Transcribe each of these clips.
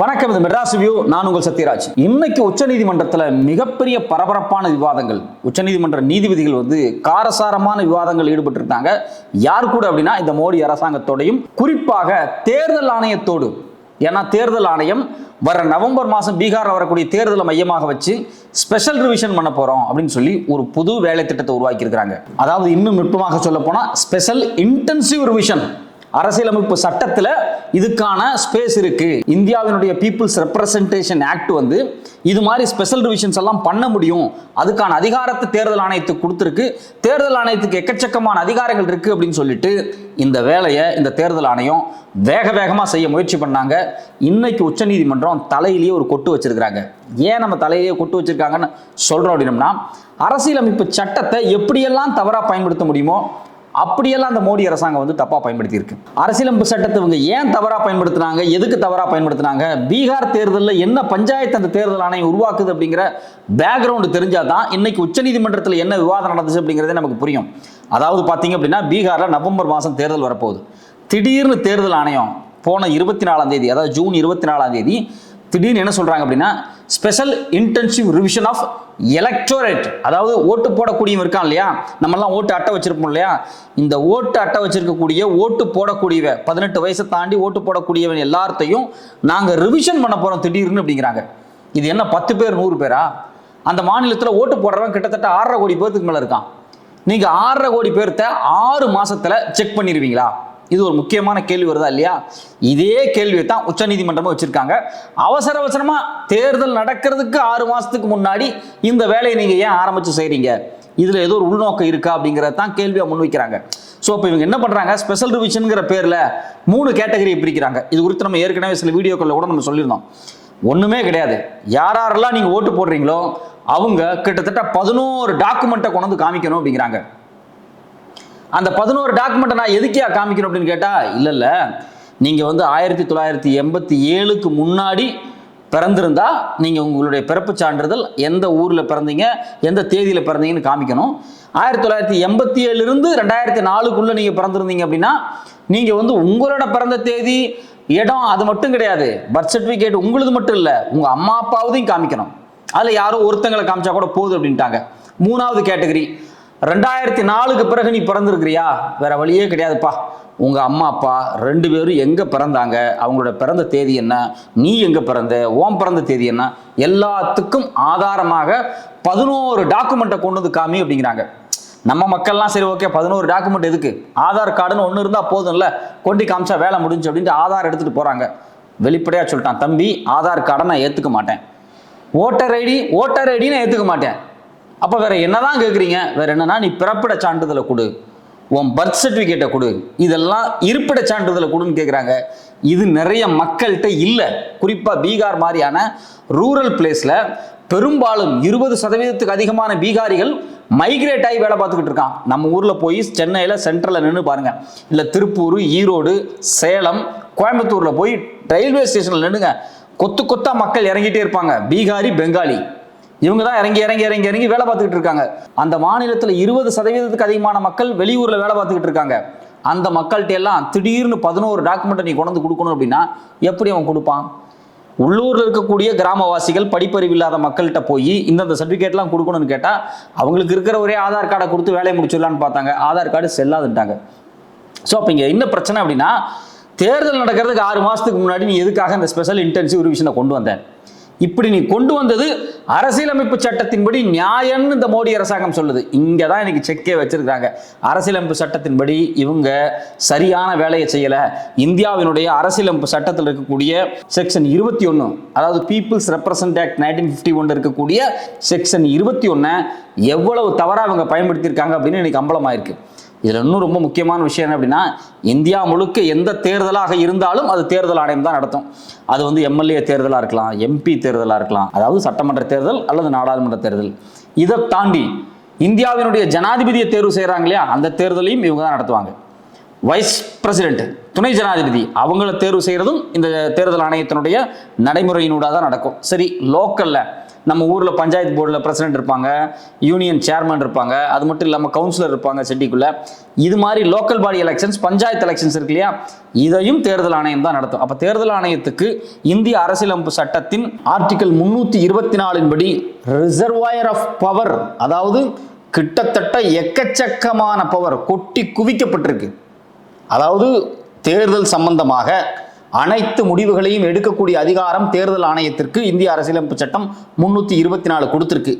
வணக்கம் இது மெட்ராஸ் வியூ நான் உங்கள் சத்யராஜ். இன்னைக்கு உச்சநீதிமன்றத்தில் மிகப்பெரிய பரபரப்பான விவாதங்கள் உச்சநீதிமன்ற நீதிபதிகள் வந்து காரசாரமான விவாதங்கள் ஈடுபட்டு இருக்காங்க யார் கூட அப்படின்னா இந்த மோடி அரசாங்கத்தோடையும் குறிப்பாக தேர்தல் ஆணையத்தோடு. ஏன்னா தேர்தல் ஆணையம் வர நவம்பர் மாதம் பீகாரில் வரக்கூடிய தேர்தலை மையமாக வச்சு ஸ்பெஷல் ரிவிஷன் பண்ண போகிறோம் அப்படின்னு சொல்லி ஒரு புது வேலை திட்டத்தை உருவாக்கியிருக்கிறாங்க. அதாவது இன்னும் நுட்பமாக சொல்ல போனால் ஸ்பெஷல் இன்டென்சிவ் ரிவிஷன் அரசியலமைப்பு சட்டத்தில் இதுக்கான ஸ்பேஸ் இருக்கு. இந்தியாவினுடைய பீப்புள்ஸ் ரெப்ரசன்டேஷன் ஆக்ட் வந்து இது மாதிரி ஸ்பெஷல் ரிவிஷன்ஸ் எல்லாம் பண்ண முடியும். அதுக்கான அதிகாரத்தை தேர்தல் ஆணையத்துக்கு கொடுத்துருக்கு. தேர்தல் ஆணையத்துக்கு எக்கச்சக்கமான அதிகாரங்கள் இருக்கு அப்படின்னு சொல்லிட்டு இந்த வேலையை இந்த தேர்தல் ஆணையம் வேக வேகமாக செய்ய முயற்சி பண்ணாங்க. இன்னைக்கு உச்சநீதிமன்றம் தலையிலேயே ஒரு கொட்டு வச்சிருக்கிறாங்க. ஏன் நம்ம தலையிலேயே கொட்டு வச்சிருக்காங்கன்னு சொல்றோம் அப்படின்னம்னா அரசியலமைப்பு சட்டத்தை எப்படியெல்லாம் தவறாக பயன்படுத்த முடியுமோ அப்படியெல்லாம் அந்த மோடி அரசாங்கம் வந்து தப்பாக பயன்படுத்தியிருக்கு. அரசியலமைப்பு சட்டத்தை இவங்க ஏன் தவறாக பயன்படுத்தினாங்க? எதுக்கு தவறாக பயன்படுத்துனாங்க? பீகார் தேர்தலில் என்ன பஞ்சாயத்து அந்த தேர்தல் ஆணையம் உருவாக்குது அப்படிங்கிற பேக்ரவுண்டு தெரிஞ்சாதான் இன்னைக்கு உச்சநீதிமன்றத்தில் என்ன விவாதம் நடந்துச்சு அப்படிங்கிறதே நமக்கு புரியும். அதாவது பார்த்தீங்க அப்படின்னா பீகாரில் நவம்பர் மாதம் தேர்தல் வரப்போகுது. திடீர்னு தேர்தல் ஆணையம் போன இருபத்தி நாலாம் தேதி அதாவது ஜூன் இருபத்தி நாலாம் தேதி திடீர்னு என்ன சொல்றாங்க அப்படின்னா special intensive revision of electorate அதாவது ஓட்டு போடக்கூடியவன் இருக்கான் இல்லையா? நம்மெல்லாம் ஓட்டு அட்டை வச்சிருப்போம் இல்லையா? இந்த ஓட்டு அட்டை வச்சிருக்கக்கூடிய ஓட்டு போடக்கூடியவ பதினெட்டு வயசை தாண்டி ஓட்டு போடக்கூடியவன் எல்லாத்தையும் நாங்கள் ரிவிஷன் பண்ண போறோம் திடீர்னு அப்படிங்கிறாங்க. இது என்ன பத்து பேர் நூறு பேரா? அந்த மாநிலத்தில் ஓட்டு போடுறவன் கிட்டத்தட்ட ஆறரை கோடி பேர்த்துக்கு மேலே இருக்கான். நீங்கள் ஆறரை கோடி பேர்த்த ஆறு மாசத்துல செக் பண்ணிடுவீங்களா இது ஒரு முக்கியமான கேள்வி வருதா இல்லையா? இதே கேள்வியை தான் உச்சநீதிமன்றமும் வச்சிருக்காங்க. அவசர அவசரமா தேர்தல் நடக்கிறதுக்கு ஆறு மாசத்துக்கு முன்னாடி இந்த வேலையை நீங்க ஏன் ஆரம்பிச்சு செய்றீங்க? இதுல ஏதோ ஒரு உள்நோக்கம் இருக்கா அப்படிங்கறத தான் கேள்வியா முன்வைக்கிறாங்க ஸோ இப்போ இவங்க என்ன பண்றாங்க? ஸ்பெஷல் ரிவிஷனுங்கிற பேர்ல மூணு கேட்டகரியை பிரிக்கிறாங்க. இது குறித்து நம்ம ஏற்கனவே சில வீடியோக்களில் கூட நம்ம சொல்லியிருந்தோம். ஒண்ணுமே கிடையாது. யார் யாரெல்லாம் நீங்க ஓட்டு போடுறீங்களோ அவங்க கிட்டத்தட்ட பதினோரு டாக்குமெண்ட்டை கொண்டு வந்து காமிக்கணும் அப்படிங்கிறாங்க. அந்த பதினோரு டாக்குமெண்ட்டை நான் எதுக்கியா காமிக்கணும் அப்படின்னு கேட்டால் இல்லை இல்லை. நீங்கள் வந்து ஆயிரத்தி தொள்ளாயிரத்தி எண்பத்தி ஏழுக்கு முன்னாடி பிறந்திருந்தா நீங்கள் உங்களுடைய பிறப்பு சான்றிதழ் எந்த ஊரில் பிறந்தீங்க எந்த தேதியில் பிறந்தீங்கன்னு காமிக்கணும். ஆயிரத்தி தொள்ளாயிரத்தி எண்பத்தி ஏழுலேருந்து ரெண்டாயிரத்தி நாலுக்குள்ளே நீங்கள் பிறந்திருந்தீங்க அப்படின்னா நீங்கள் வந்து உங்களோட பிறந்த தேதி இடம் அது மட்டும் கிடையாது. பர்த் சர்டிஃபிகேட் உங்களுது மட்டும் இல்லை உங்கள் அம்மா அப்பாவதையும் காமிக்கணும். அதில் யாரோ ஒருத்தங்களை காமிச்சா கூட போதும் அப்படின்ட்டாங்க. மூணாவது கேட்டகரி ரெண்டாயிரத்தி நாலுக்கு பிறகு நீ பிறந்திருக்கிறியா? வேற வழியே கிடையாதுப்பா. உங்க அம்மா அப்பா ரெண்டு பேரும் எங்க பிறந்தாங்க? அவங்களோட பிறந்த தேதி என்ன? நீ எங்க பிறந்த? ஓம் பிறந்த தேதி என்ன? எல்லாத்துக்கும் ஆதாரமாக பதினோரு டாக்குமெண்ட்டை கொண்டு வந்து காமி அப்படிங்கிறாங்க. நம்ம மக்கள்லாம் சரி ஓகே பதினோரு டாக்குமெண்ட் எதுக்கு? ஆதார் கார்டுன்னு ஒன்று இருந்தால் போதும்ல. கொண்டு காமிச்சா வேலை முடிஞ்சு அப்படின்ட்டு ஆதார் எடுத்துகிட்டு போகிறாங்க வெளிப்படையாக சொல்லிட்டான் தம்பி ஆதார் கார்டை நான் ஏற்றுக்க மாட்டேன். ஓட்டர் ஐடி ஓட்டர் ஐடி நான் ஏற்றுக்க மாட்டேன். அப்போ வேற என்னதான் கேட்குறீங்க வேற என்னன்னா நீ பிறப்பிட சான்றிதழை கொடு. உன் பர்த் சர்டிஃபிகேட்டை கொடு. இதெல்லாம் இருப்பிட சான்றிதழை கொடுன்னு கேட்குறாங்க இது நிறைய மக்கள்கிட்ட இல்லை. குறிப்பாக பீகார் மாதிரியான ரூரல் பிளேஸில் பெரும்பாலும் இருபது சதவீதத்துக்கு அதிகமான பீகாரிகள் மைக்ரேட் ஆகி வேலை பார்த்துக்கிட்டு இருக்கான். நம்ம ஊரில் போய் சென்னையில் சென்ட்ரலில் நின்று பாருங்கள் இல்லை திருப்பூர் ஈரோடு சேலம் கோயம்புத்தூரில் போய் ரயில்வே ஸ்டேஷனில் நின்றுங்க கொத்து கொத்தா மக்கள் இறங்கிட்டே இருப்பாங்க. பீகாரி பெங்காலி. இவங்க தான் இறங்கி இறங்கி இறங்கி இறங்கி வேலை பார்த்துக்கிட்டு இருக்காங்க. அந்த மாநிலத்தில் இருபது சதவீதத்துக்கு அதிகமான மக்கள் வெளியூரில் வேலை பார்த்துக்கிட்டு இருக்காங்க. அந்த மக்கள்கிட்ட எல்லாம் திடீர்னு பதினோரு டாக்குமெண்ட்டை நீ கொண்டு வந்து கொடுக்கணும் அப்படின்னா எப்படி அவன் கொடுப்பான்? உள்ளூரில் இருக்கக்கூடிய கிராமவாசிகள் படிப்பறிவு இல்லாத மக்கள்கிட்ட போய் இந்தந்த சர்டிஃபிகேட்லாம் கொடுக்கணும்னு கேட்டால் அவங்களுக்கு இருக்கிற ஒரே ஆதார் கார்டை கொடுத்து வேலையை முடிச்சிடலான்னு பார்த்தாங்க. ஆதார் கார்டு செல்லாதுன்ட்டாங்க. ஸோ அப்போ இங்கே என்ன பிரச்சனை அப்படின்னா தேர்தல் நடக்கிறதுக்கு ஆறு மாதத்துக்கு முன்னாடி நீ எதுக்காக இந்த ஸ்பெஷல் இன்டென்சிவ் ரிவிஷனை கொண்டு வந்தேன் இப்படி நீ கொண்டு வந்தது அரசியலமைப்பு சட்டத்தின்படி நியாயம்னு இந்த மோடி அரசாங்கம் சொல்லுது. இங்கே தான் இன்னைக்கு செக்கே வச்சிருக்காங்க அரசியலமைப்பு சட்டத்தின்படி இவங்க சரியான வேலையை செய்யலை. இந்தியாவினுடைய அரசியலமைப்பு சட்டத்தில் இருக்கக்கூடிய செக்ஷன் இருபத்தி ஒன்று அதாவது people's represent act nineteen fifty ஒன்று இருக்கக்கூடிய செக்ஷன் இருபத்தி ஒன்றை எவ்வளவு தவறாக அவங்க பயன்படுத்தியிருக்காங்க அப்படின்னு இன்னைக்கு அம்பலமாயிருக்கு. இதில் இன்னும் ரொம்ப முக்கியமான விஷயம் என்ன அப்படின்னா இந்தியா முழுக்க எந்த தேர்தலாக இருந்தாலும் அது தேர்தல் ஆணையம் தான் நடத்தும். அது வந்து எம்எல்ஏ தேர்தலாக இருக்கலாம் எம்பி தேர்தலாக இருக்கலாம் அதாவது சட்டமன்ற தேர்தல் அல்லது நாடாளுமன்ற தேர்தல். இதை தாண்டி இந்தியாவினுடைய ஜனாதிபதியை தேர்வு செய்கிறாங்க இல்லையா? அந்த தேர்தலையும் இவங்க தான் நடத்துவாங்க. வைஸ் பிரசிடென்ட் துணை ஜனாதிபதி அவங்கள தேர்வு செய்கிறதும் இந்த தேர்தல் ஆணையத்தினுடைய நடைமுறையினூடாக தான் நடக்கும். சரி லோக்கலில் நம்ம ஊரில் பஞ்சாயத்து போர்டில் பிரசிடென்ட் இருப்பாங்க யூனியன் சேர்மன் இருப்பாங்க அது மட்டும் இல்லாமல் கவுன்சிலர் இருப்பாங்க செட்டிக்குள்ளே. இது மாதிரி local body elections panchayat elections இருக்கு இல்லையா? இதையும் தேர்தல் ஆணையம் தான் நடத்தும். அப்போ தேர்தல் ஆணையத்துக்கு இந்திய அரசியலமைப்பு சட்டத்தின் ஆர்டிகல் முன்னூற்றி இருபத்தி நாலின் படி ரிசர்வாயர் ஆஃப் பவர் அதாவது கிட்டத்தட்ட எக்கச்சக்கமான பவர் கொட்டி குவிக்கப்பட்டிருக்கு. அதாவது தேர்தல் சம்பந்தமாக அனைத்து முடிவுகளையும் எடுக்கக்கூடிய அதிகாரம் தேர்தல் ஆணையத்திற்கு இந்திய அரசியலமைப்பு சட்டம் முன்னூற்றி இருபத்தி நாலு கொடுத்துருக்கு.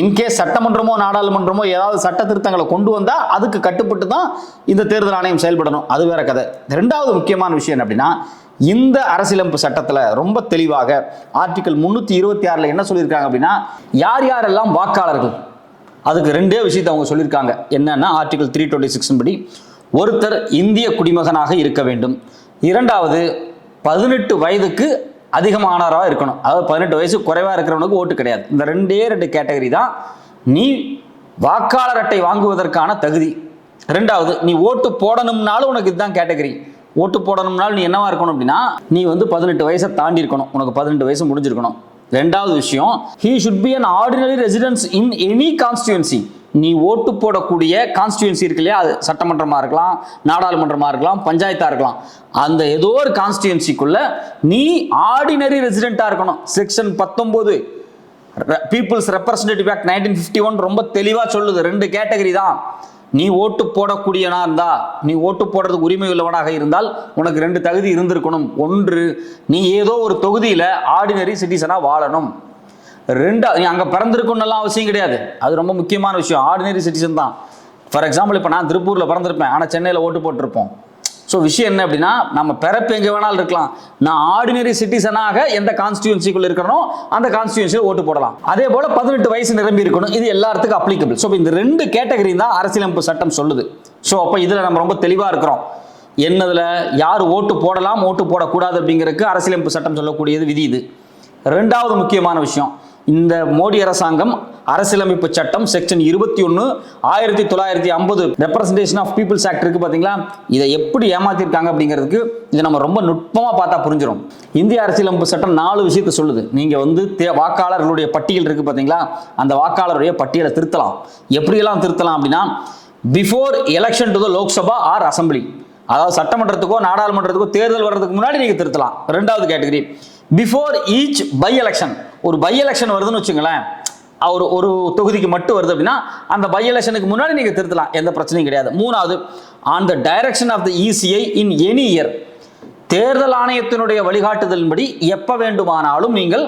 இன்கேஸ் சட்டமன்றமோ நாடாளுமன்றமோ ஏதாவது சட்ட திருத்தங்களை கொண்டு வந்தால் அதுக்கு கட்டுப்பட்டு தான் இந்த தேர்தல் ஆணையம் செயல்படணும். அது வேற கதை. ரெண்டாவது முக்கியமான விஷயம் அப்படின்னா இந்த அரசியலமைப்பு சட்டத்தில் ரொம்ப தெளிவாக ஆர்டிகல் முந்நூற்றி இருபத்தி ஆறில் என்ன சொல்லியிருக்காங்க அப்படின்னா யார் யாரெல்லாம் வாக்காளர்கள்? அதுக்கு ரெண்டே விஷயத்தை அவங்க சொல்லியிருக்காங்க. என்னன்னா ஆர்டிகல் த்ரீ டுவெண்ட்டி சிக்ஸ் படி ஒருத்தர் இந்திய குடிமகனாக இருக்க வேண்டும். இரண்டாவது பதினெட்டு வயதுக்கு அதிகமானவராக இருக்கணும். அதாவது பதினெட்டு வயசு குறைவாக இருக்கிறவனுக்கு ஓட்டு கிடையாது. இந்த ரெண்டே ரெண்டு கேட்டகரி தான் நீ வாக்காளர் அட்டை வாங்குவதற்கான தகுதி. ரெண்டாவது நீ ஓட்டு போடணும்னாலும் உனக்கு இதுதான் கேட்டகரி. ஓட்டு போடணும்னாலும் நீ என்னவா இருக்கணும் அப்படின்னா நீ வந்து பதினெட்டு வயசை தாண்டி இருக்கணும். உனக்கு பதினெட்டு வயசு முடிஞ்சிருக்கணும். ரெண்டாவது விஷயம் he should be an ordinary residence in any constituency நீ ஓட்டு போடக்கூடிய கான்ஸ்டியூன்சி இருக்கு இல்லையா? அது சட்டமன்றமாக இருக்கலாம் நாடாளுமன்றமாக இருக்கலாம் பஞ்சாயத்தாக இருக்கலாம். அந்த ஏதோ ஒரு கான்ஸ்டியூன்சிக்குள்ள நீ ஆர்டினரி ரெசிடென்ட்டாக இருக்கணும். செக்ஷன் பத்தொம்போது people's representative act nineteen fifty one ரொம்ப தெளிவாக சொல்லுது. ரெண்டு கேட்டகரி தான். நீ ஓட்டு போடக்கூடியனா இருந்தா நீ ஓட்டு போடுறதுக்கு உரிமை உள்ளவனாக இருந்தால் உனக்கு ரெண்டு தகுதி இருந்திருக்கணும். ஒன்று நீ ஏதோ ஒரு தொகுதியில் ஆர்டினரி சிட்டிசனாக வாழணும். ரெண்டா நீ அங்கே பிறந்திருக்கணும்லாம் அவசியம் கிடையாது. அது ரொம்ப முக்கியமான விஷயம். ஆர்டினரி சிட்டிசன் தான். ஃபார் எக்ஸாம்பிள் இப்போ நான் திருப்பூரில் பிறந்திருப்பேன். ஆனால் சென்னையில் ஓட்டு போட்டிருப்போம். ஸோ விஷயம் என்ன அப்படின்னா நம்ம பிறப்பு எங்கே வேணாலும் இருக்கலாம். நான் ஆர்டினரி சிட்டிசனாக எந்த கான்ஸ்டியூன்சிக்குள்ள இருக்கிறனோ அந்த கான்ஸ்டியூன்சியில் ஓட்டு போடலாம். அதே போல் பதினெட்டு வயசு நிரம்பி இருக்கணும். இது எல்லாத்துக்கும் அப்ளிகபிள் ஸோ இந்த ரெண்டு கேட்டகரி தான் அரசியலமைப்பு சட்டம் சொல்லுது. ஸோ அப்போ இதில் நம்ம ரொம்ப தெளிவாக இருக்கிறோம். என்னதில்? யார் ஓட்டு போடலாம் ஓட்டு போடக்கூடாது அப்படிங்கிறதுக்கு அரசியலமைப்பு சட்டம் சொல்லக்கூடியது விதி இது. ரெண்டாவது முக்கியமான விஷயம். இந்த மோடி அரசாங்கம் அரசியலமைப்பு சட்டம் செக்ஷன் இருபத்தி ஒன்று ஆயிரத்தி தொள்ளாயிரத்தி ஐம்பது ரெப்ரசன்டேஷன் ஆஃப் பீப்புள்ஸ் ஆக்ட் இருக்கு பார்த்தீங்களா இதை எப்படி ஏமாத்திருக்காங்க அப்படிங்கிறதுக்கு இதை நம்ம ரொம்ப நுட்பமாக பார்த்தா புரிஞ்சிடும் இந்திய அரசியலமைப்பு சட்டம் நாலு விஷயத்தை சொல்லுது. நீங்கள் வந்து தே வாக்காளர்களுடைய பட்டியல் இருக்கு பார்த்தீங்களா அந்த வாக்காளருடைய பட்டியலை திருத்தலாம். எப்படியெல்லாம் திருத்தலாம் அப்படின்னா before election to the Lok Sabha or assembly அதாவது சட்டமன்றத்துக்கோ நாடாளுமன்றத்துக்கோ தேர்தல் வர்றதுக்கு முன்னாடி நீங்கள் திருத்தலாம். ரெண்டாவது category before each by election ஒரு பை எலெக்ஷன் வருதுன்னு வச்சுங்களேன் ஒரு ஒரு தொகுதிக்கு மட்டும் வருது அப்படின்னா அந்த பை எலெக்ஷனுக்கு முன்னாடி நீங்கள் திருத்தலாம். எந்த பிரச்சனையும் கிடையாது. மூணாவது on the direction of the ECI in any year தேர்தல் ஆணையத்தினுடைய வழிகாட்டுதலின்படி எப்போ வேண்டுமானாலும் நீங்கள்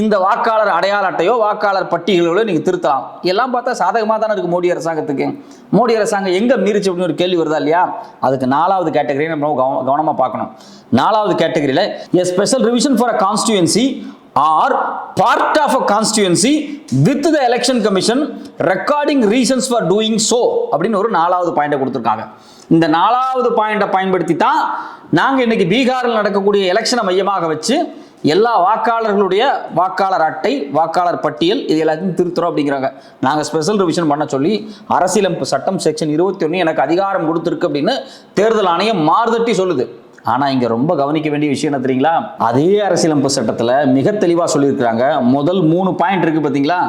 இந்த வாக்காளர் அடையாள அட்டையோ வாக்காளர் பட்டியல்களோ நீங்கள் திருத்தலாம். எல்லாம் பார்த்தா சாதகமாக தானே இருக்குது மோடி அரசாங்கத்துக்கு. மோடி அரசாங்கம் எங்கே மீறிச்சு அப்படின்னு ஒரு கேள்வி வருதா இல்லையா? அதுக்கு நாலாவது கேட்டகரி நம்ம கவனமாக பார்க்கணும். நாலாவது கேட்டகரியில் a special revision for a constituency or part of a constituency with the election commission recording reasons for doing so அப்படின்னு ஒரு நாலாவது பாயிண்டை கொடுத்துருக்காங்க. இந்த நாலாவது பாயிண்டை பயன்படுத்தி தான் நாங்கள் இன்னைக்கு பீகாரில் நடக்கக்கூடிய எலெக்ஷனை மையமாக வச்சு எல்லா வாக்காளர்களுடைய வாக்காளர் அட்டை வாக்காளர் பட்டியல் இது எல்லாத்தையும் திருத்துறோம் அப்படிங்கிறாங்க. நாங்கள் ஸ்பெஷல் ரிவிஷன் பண்ண சொல்லி அரசியலமைப்பு சட்டம் செக்ஷன் இருபத்தி ஒன்று எனக்கு அதிகாரம் கொடுத்துருக்கு அப்படின்னு தேர்தல் ஆணையம் மாறுதட்டி சொல்லுது. ஆனால் இங்கே ரொம்ப கவனிக்க வேண்டிய விஷயம் என்ன தெரியுங்களா? அதே அரசியலமைப்பு சட்டத்தில் மிக தெளிவாக சொல்லியிருக்கிறாங்க. முதல் மூணு பாயிண்ட் இருக்குது பார்த்தீங்களா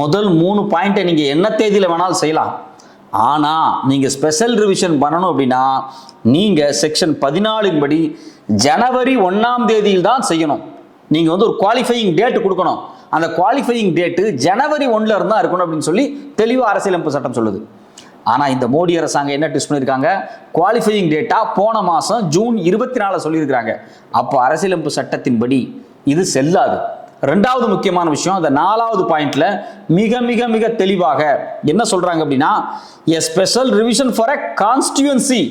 முதல் மூணு பாயிண்ட்டை நீங்கள் என்ன தேதியில் வேணாலும் செய்யலாம். ஆனால் நீங்கள் ஸ்பெஷல் ரிவிஷன் பண்ணணும் அப்படின்னா நீங்கள் செக்ஷன் பதினாலின் படி ஜனவரி ஒன்றாம் தேதியில் தான் செய்யணும். நீங்கள் வந்து ஒரு குவாலிஃபையிங் டேட் கொடுக்கணும். அந்த குவாலிஃபையிங் டேட்டு ஜனவரி ஒன்றில் இருந்தால் இருக்கணும் அப்படின்னு சொல்லி தெளிவாக அரசியலமைப்பு சட்டம் சொல்லுது. ஆனால் இந்த மோடி அரசாங்கம் என்ன டிஸ்ட் பண்ணியிருக்காங்க குவாலிஃபையிங் டேட்டா போன மாதம் ஜூன் இருபத்தி நாலு சொல்லியிருக்கிறாங்க. அப்போ அரசியலமைப்பு சட்டத்தின்படி இது செல்லாது. ரெண்டாவது முக்கியமான விஷயம் அந்த நாலாவது பாயிண்ட்ல மிக மிக மிக தெளிவாக என்ன சொல்றாங்க அப்படின்னா a special revision for a constituency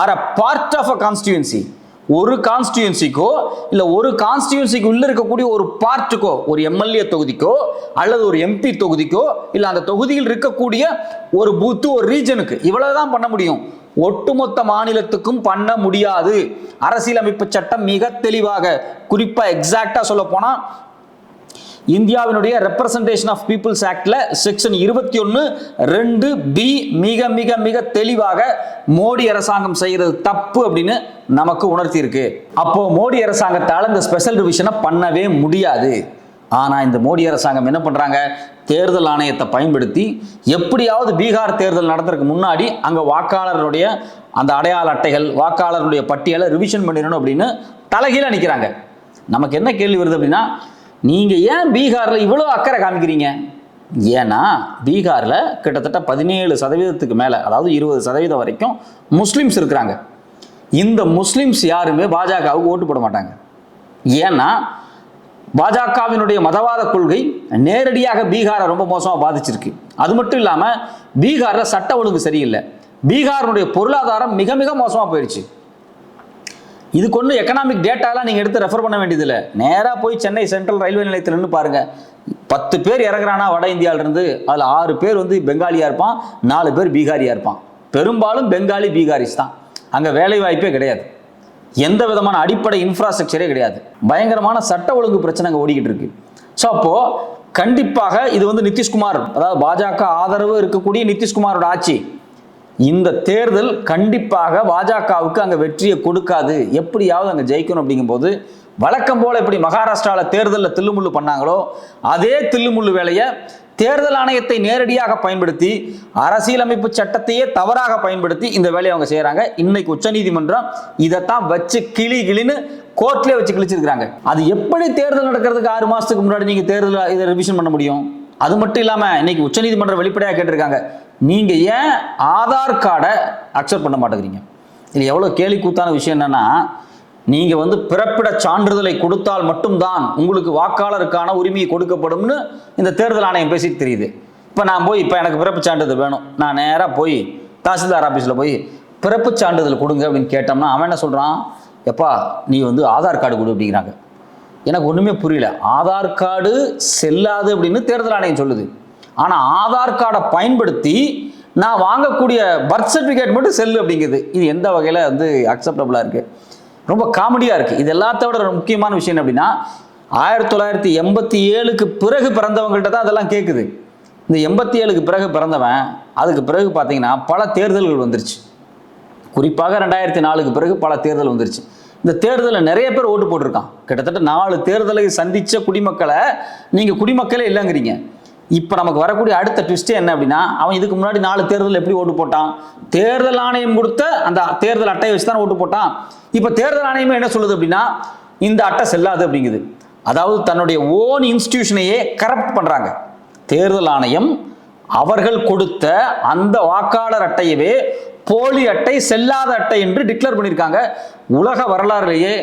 or a part of a constituency ஒரு கான்ஸ்டியூன்சிக்கோ இல்லை ஒரு கான்ஸ்டியூன்சிக்கு உள்ளே இருக்கக்கூடிய ஒரு பார்ட்டுக்கோ ஒரு எம்எல்ஏ தொகுதிக்கோ அல்லது ஒரு எம்பி தொகுதிக்கோ இல்லை அந்த தொகுதியில் இருக்கக்கூடிய ஒரு பூத்து ஒரு ரீஜனுக்கு இவ்வளவுதான் பண்ண முடியும். ஒட்டுமொத்த மாநிலத்துக்கும் பண்ண முடியாது. அரசியலமைப்பு சட்டம் மிக தெளிவாக குறிப்பாக எக்ஸாக்டாக சொல்ல போனால் இந்தியாவினுடைய ரெப்ரசன்டேஷன் ஆஃப் பீப்புள்ஸ் ஆக்டில் செக்ஷன் இருபத்தி ஒன்று ரெண்டு பி மிக மிக மிக தெளிவாக மோடி அரசாங்கம் செய்கிறது தப்பு அப்படின்னு நமக்கு உணர்த்தி இருக்கு அப்போ மோடி அரசாங்கத்தால் இந்த ஸ்பெஷல் ரிவிஷனை பண்ணவே முடியாது. ஆனால் இந்த மோடி அரசாங்கம் என்ன பண்ணுறாங்க தேர்தல் ஆணையத்தை பயன்படுத்தி எப்படியாவது பீகார் தேர்தல் நடத்துறதுக்கு முன்னாடி அங்கே வாக்காளருடைய அந்த அடையாள அட்டைகள் வாக்காளருடைய பட்டியலை ரிவிஷன் பண்ணிடணும் அப்படின்னு தலைகீழ நிற்கிறாங்க நமக்கு என்ன கேள்வி வருது அப்படின்னா நீங்கள் ஏன் பீகாரில் இவ்வளோ அக்கறை காமிக்கிறீங்க? ஏன்னா பீகாரில் கிட்டத்தட்ட பதினேழு சதவீதத்துக்கு மேலே அதாவது இருபது சதவீதம் வரைக்கும் முஸ்லீம்ஸ் இருக்கிறாங்க. இந்த முஸ்லீம்ஸ் யாருமே பாஜகவுக்கு ஓட்டு போட மாட்டாங்க. ஏன்னா பாஜகவினுடைய மதவாத கொள்கை நேரடியாக பீகாரை ரொம்ப மோசமாக பாதிச்சிருக்கு. அது மட்டும் இல்லாமல் பீகாரில் சட்ட ஒழுங்கு சரியில்லை. பீகாரினுடைய பொருளாதாரம் மிக மிக மோசமாக போயிடுச்சு இதுக்கு ஒன்றும் எக்கனாமிக் டேட்டாலாம் நீங்கள் எடுத்து ரெஃபர் பண்ண வேண்டியதில்லை. நேராக போய் சென்னை சென்ட்ரல் ரயில்வே நிலையத்தில் பாருங்கள் பத்து பேர் இறங்குறானா வட இந்தியாவிலிருந்து? அதில் ஆறு பேர் வந்து பெங்காலியாக இருப்பான் நாலு பேர் பீகாரியாக இருப்பான். பெரும்பாலும் பெங்காலி பீகாரிஸ் தான். அங்கே வேலை வாய்ப்பே கிடையாது. எந்த விதமான அடிப்படை இன்ஃப்ராஸ்ட்ரக்சரே கிடையாது. பயங்கரமான சட்ட ஒழுங்கு பிரச்சனை அங்கே ஓடிக்கிட்டு இருக்கு. ஸோ அப்போது கண்டிப்பாக இது வந்து நிதிஷ்குமார் அதாவது பாஜக ஆதரவு இருக்கக்கூடிய நிதிஷ்குமாரோட ஆட்சி. இந்த தேர்தல் கண்டிப்பாக பாஜகவுக்கு அங்கே வெற்றியை கொடுக்காது. எப்படியாவது அங்கே ஜெயிக்கணும் அப்படிங்கும்போது வழக்கம் போல எப்படி மகாராஷ்டிராவில் தேர்தலில் தில்லுமுள்ளு பண்ணாங்களோ அதே தில்லுமுள்ளு வேலையை தேர்தல் ஆணையத்தை நேரடியாக பயன்படுத்தி அரசியலமைப்பு சட்டத்தையே தவறாக பயன்படுத்தி இந்த வேலையை அவங்க செய்கிறாங்க இன்னைக்கு உச்சநீதிமன்றம் இதைத்தான் வச்சு கிளி கிளின்னு கோர்ட்லேயே வச்சு கிழிச்சிருக்கிறாங்க. அது எப்படி தேர்தல் நடக்கிறதுக்கு ஆறு மாதத்துக்கு முன்னாடி நீங்கள் தேர்தல் இதை ரிவிஷன் பண்ண முடியும்? அது மட்டும் இல்லாமல் இன்னைக்கு உச்சநீதிமன்றம் வெளிப்படையாக கேட்டிருக்காங்க. நீங்கள் ஏன் ஆதார் கார்டை அக்செப்ட் பண்ண மாட்டேங்கிறீங்க? இது எவ்வளோ கேலி கூத்தான விஷயம் என்னன்னா நீங்கள் வந்து பிறப்பிட சான்றிதழை கொடுத்தால் மட்டும்தான் உங்களுக்கு வாக்காளருக்கான உரிமை கொடுக்கப்படும்னு இந்த தேர்தல் ஆணையம் பேசி தெரியுது. இப்போ நான் போய் இப்போ எனக்கு பிறப்பு சான்றிதழ் வேணும். நான் நேராக போய் தாசில்தார் ஆஃபீஸில் போய் பிறப்பு சான்றிதழ் கொடுங்க அப்படின்னு கேட்டோம்னா அவன் என்ன சொல்கிறான் எப்பா நீ வந்து ஆதார் கார்டு கொடு அப்படிங்கிறாங்க. எனக்கு ஒன்றுமே புரியல. ஆதார் கார்டு செல்லாது அப்படின்னு தேர்தல் ஆணையம் சொல்லுது. ஆனால் ஆதார் கார்டை பயன்படுத்தி நான் வாங்கக்கூடிய பர்த் சர்டிஃபிகேட் மட்டும் செல்லு அப்படிங்குது. இது எந்த வகையில் வந்து அக்செப்டபுளாக இருக்குது ரொம்ப காமெடியாக இருக்குது இது எல்லாத்த விட ஒரு முக்கியமான விஷயம் அப்படின்னா ஆயிரத்தி தொள்ளாயிரத்தி எண்பத்தி ஏழுக்கு பிறகு பிறந்தவங்கள்ட்ட தான் அதெல்லாம் கேட்குது இந்த எண்பத்தி ஏழுக்கு பிறகு பிறந்தவன் அதுக்கு பிறகு பார்த்தீங்கன்னா பல தேர்தல்கள் வந்துருச்சு. குறிப்பாக ரெண்டாயிரத்தி நாலுக்கு பிறகு பல தேர்தல் வந்துருச்சு. இந்த தேர்தலில் நிறைய பேர் ஓட்டு போட்டிருக்கான். கிட்டத்தட்ட நாலு தேர்தலை சந்தித்த குடிமக்களை நீங்கள் குடிமக்களே இல்லைங்கிறீங்க. இப்போ நமக்கு வரக்கூடிய அடுத்த ட்விஸ்ட்டு என்ன அப்படின்னா அவன் இதுக்கு முன்னாடி நாலு தேர்தல் எப்படி ஓட்டு போட்டான்? தேர்தல் ஆணையம் கொடுத்த அந்த தேர்தல் அட்டையை வச்சு தான் ஓட்டு போட்டான். இப்போ தேர்தல் ஆணையமே என்ன சொல்லுது அப்படின்னா இந்த அட்டை செல்லாது அப்படிங்குது. அதாவது தன்னுடைய ஓன் இன்ஸ்டிடியூஷனையே கரப்ட் பண்ணுறாங்க தேர்தல் ஆணையம் அவர்கள் கொடுத்த அந்த வாக்காளர் அட்டையவே போலி அட்டை செல்லாத அட்டை என்று டிக்ளேர் பண்ணியிருக்காங்க. உலக வரலாறுலேயே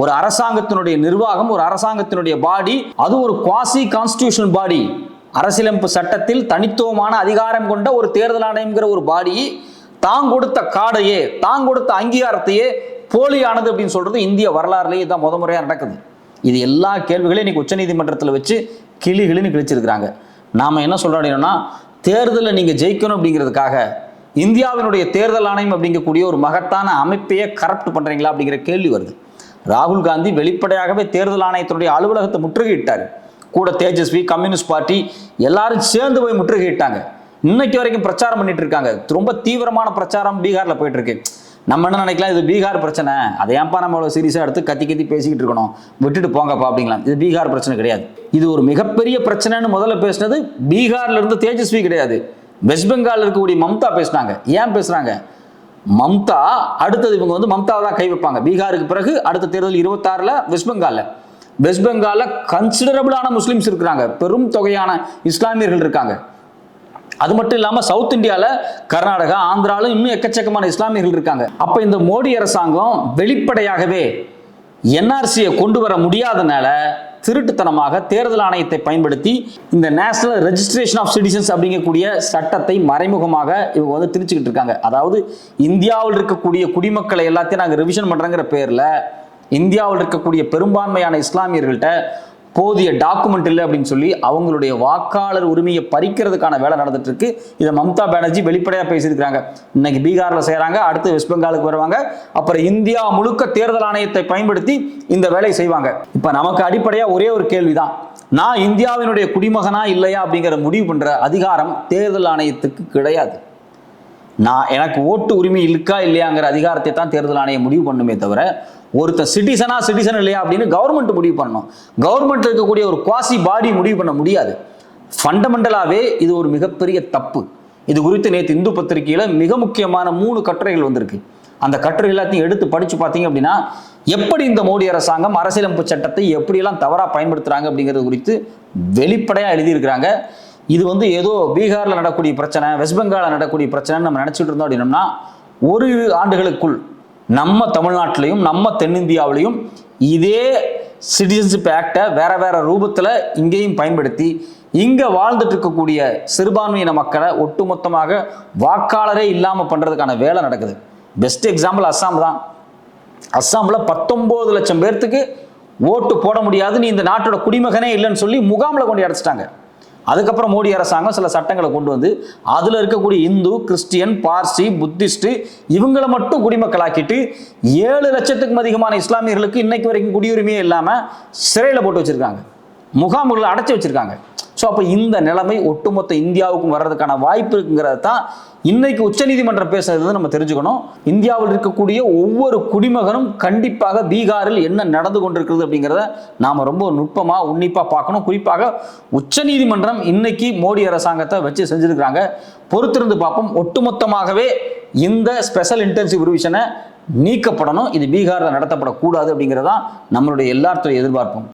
ஒரு அரசாங்கத்தினுடைய நிர்வாகம் ஒரு அரசாங்கத்தினுடைய பாடி அது ஒரு குவாசி கான்ஸ்டியூஷனல் பாடி அரசியலமைப்பு சட்டத்தில் தனித்துவமான அதிகாரம் கொண்ட ஒரு தேர்தல் ஆணையம்ங்கிற ஒரு பாடி தான் கொடுத்த காடையே தான் கொடுத்த அங்கீகாரத்தையே போலியானது அப்படின்னு சொல்றது இந்திய வரலாறுலேயே தான் முத முறையாக நடக்குது. இது எல்லா கேள்விகளையும் இன்னைக்கு உச்சநீதிமன்றத்தில் வச்சு கிளி கிளின்னு கிழிச்சிருக்கிறாங்க. நாம் என்ன சொல்கிறோம் அப்படின்னா தேர்தலில் நீங்கள் ஜெயிக்கணும் அப்படிங்கிறதுக்காக இந்தியாவினுடைய தேர்தல் ஆணையம் அப்படிங்கக்கூடிய ஒரு மகத்தான அமைப்பையே கரப்ட் பண்ணுறீங்களா அப்படிங்கிற கேள்வி வருது. ராகுல் காந்தி வெளிப்படையாகவே தேர்தல் ஆணையத்தினுடைய அலுவலகத்தை முற்றுகையிட்டார். கூட தேஜஸ்வி கம்யூனிஸ்ட் பார்ட்டி எல்லாரும் சேர்ந்து போய் முற்றுகையிட்டாங்க. இன்னைக்கு வரைக்கும் பிரச்சாரம் பண்ணிட்டு இருக்காங்க. ரொம்ப தீவிரமான பிரச்சாரம் பீகாரில் போயிட்டு இருக்கு நம்ம என்ன நினைக்கலாம்? இது பீகார் பிரச்சனை. அதை ஏன்பா நம்ம அவ்வளோ சீரியஸாக எடுத்து கத்தி கத்தி பேசிக்கிட்டு இருக்கணும்? விட்டுட்டு போங்கப்பா அப்படிங்களாம் இது பீகார் பிரச்சனை கிடையாது. இது ஒரு மிகப்பெரிய பிரச்சனைன்னு முதல்ல பேசினது பீகார்ல இருந்து தேஜஸ்வி கிடையாது. வெஸ்ட் பெங்கால் இருக்கக்கூடிய மம்தா பேசினாங்க ஏன் பேசுறாங்க? மம்தா அடுத்தது இவங்க வந்து மம்தாவை தான் கை வைப்பாங்க. பீகாருக்கு பிறகு அடுத்த தேர்தல் இருபத்தாறில் வெஸ்ட் பெங்காலில் வெஸ்ட் பெங்காலில் கன்சிடரபிளான முஸ்லீம்ஸ் இருக்கிறாங்க. பெரும் தொகையான இஸ்லாமியர்கள் இருக்காங்க. அது மட்டும் இல்லாமல் சவுத் இந்தியாவில் கர்நாடகா ஆந்திராவில் இன்னும் எக்கச்சக்கமான இஸ்லாமியர்கள் இருக்காங்க. அப்போ இந்த மோடி அரசாங்கம் வெளிப்படையாகவே என்ஆர்சியை கொண்டு வர முடியாதனால திருட்டுத்தனமாக தேர்தல் ஆணையத்தை பயன்படுத்தி இந்த நேஷனல் ரெஜிஸ்ட்ரேஷன் ஆஃப் சிட்டிசன்ஸ் அப்படிங்கக்கூடிய சட்டத்தை மறைமுகமாக இவங்க வந்து திணிச்சுக்கிட்டு இருக்காங்க. அதாவது இந்தியாவில் இருக்கக்கூடிய குடிமக்களை எல்லாத்தையும் நாங்கள் ரிவிஷன் பண்ணுறங்கிற பேரில் இந்தியாவில் இருக்கக்கூடிய பெரும்பான்மையான இஸ்லாமியர்கள்ட்ட போதிய டாக்குமெண்ட் இல்லை அப்படின்னு சொல்லி அவங்களுடைய வாக்காளர் உரிமையை பறிக்கிறதுக்கான வேலை நடந்துட்டு இருக்கு. இதை மம்தா பானர்ஜி வெளிப்படையாக பேசியிருக்கிறாங்க. இன்னைக்கு பீகாரில் செய்கிறாங்க அடுத்து வெஸ்ட் பெங்காலுக்கு வருவாங்க. அப்புறம் இந்தியா முழுக்க தேர்தல் ஆணையத்தை பயன்படுத்தி இந்த வேலையை செய்வாங்க. இப்போ நமக்கு அடிப்படையாக ஒரே ஒரு கேள்விதான். நான் இந்தியாவினுடைய குடிமகனா இல்லையா அப்படிங்கிற முடிவு பண்ற அதிகாரம் தேர்தல் ஆணையத்துக்கு கிடையாது. நான் எனக்கு ஓட்டு உரிமை இருக்கா இல்லையாங்கிற அதிகாரத்தை தான் தேர்தல் ஆணையம் முடிவு பண்ணுமே தவிர ஒருத்த சிட்டிசனா சிட்டிசன் இல்லையா அப்படின்னு கவர்மெண்ட் முடிவு பண்ணணும். கவர்மெண்ட் இருக்கக்கூடிய ஒரு குவாசி பாடி முடிவு பண்ண முடியாது. ஃபண்டமெண்டலாகவே இது ஒரு மிகப்பெரிய தப்பு. இது குறித்து நேற்று இந்து பத்திரிகையில் மிக முக்கியமான மூணு கட்டுரைகள் வந்திருக்கு. அந்த கட்டுரை எல்லாத்தையும் எடுத்து படித்து பார்த்தீங்க அப்படின்னா எப்படி இந்த மோடி அரசாங்கம் அரசியலமைப்பு சட்டத்தை எப்படியெல்லாம் தவறாக பயன்படுத்துகிறாங்க அப்படிங்கிறது குறித்து வெளிப்படையாக எழுதியிருக்கிறாங்க. இது வந்து ஏதோ பீகாரில் நடக்கக்கூடிய பிரச்சனை வெஸ்ட் பெங்காலில் நடக்கூடிய பிரச்சனைன்னு நம்ம நினச்சிட்டு இருந்தோம் அப்படின்னா ஒரு ஆண்டுகளுக்குள் நம்ம தமிழ்நாட்டிலையும் நம்ம தென்னிந்தியாவிலையும் இதே சிட்டிசன்ஷிப் ஆக்டை வேற வேற ரூபத்தில் இங்கேயும் பயன்படுத்தி இங்கே வாழ்ந்துட்டு இருக்கக்கூடிய சிறுபான்மையின மக்களை ஒட்டுமொத்தமாக வாக்காளரே இல்லாமல் பண்ணுறதுக்கான வேலை நடக்குது. பெஸ்ட் எக்ஸாம்பிள் அஸ்ஸாம் தான். அஸ்ஸாமில் பத்தொம்போது லட்சம் பேர்த்துக்கு ஓட்டு போட முடியாது நீ இந்த நாட்டோட குடிமகனே இல்லைன்னு சொல்லி முகாமில் கொண்டு அடைச்சிட்டாங்க அதுக்கப்புறம் மோடி அரசாங்கம் சில சட்டங்களை கொண்டு வந்து அதில் இருக்கக்கூடிய இந்து கிறிஸ்டியன் பார்சி புத்திஸ்ட் இவங்களை மட்டும் குடிமக்களாக்கிட்டு ஏழு லட்சத்துக்கும் அதிகமான இஸ்லாமியர்களுக்கு இன்னைக்கு வரைக்கும் குடியுரிமையே இல்லாமல் சிறையில் போட்டு வச்சுருக்காங்க. முகாம்களை அடைச்சி வச்சுருக்காங்க. ஸோ அப்போ இந்த நிலைமை ஒட்டுமொத்த இந்தியாவுக்கும் வர்றதுக்கான வாய்ப்பு இருக்குங்கிறது தான் இன்னைக்கு உச்சநீதிமன்றம் பேசுறது நம்ம தெரிஞ்சுக்கணும். இந்தியாவில் இருக்கக்கூடிய ஒவ்வொரு குடிமகனும் கண்டிப்பாக பீகாரில் என்ன நடந்து கொண்டிருக்கிறது அப்படிங்கிறத நாம் ரொம்ப நுட்பமாக உன்னிப்பாக பார்க்கணும். குறிப்பாக உச்சநீதிமன்றம் இன்னைக்கு மோடி அரசாங்கத்தை வச்சு செஞ்சிருக்கிறாங்க. பொறுத்திருந்து பார்ப்போம். ஒட்டுமொத்தமாகவே இந்த ஸ்பெஷல் இன்டென்சிவ் ரிவிஷனை நீக்கப்படணும். இது பீகாரில் நடத்தப்படக்கூடாது அப்படிங்கிறதான் நம்மளுடைய எல்லாத்துடைய எதிர்பார்ப்பும்.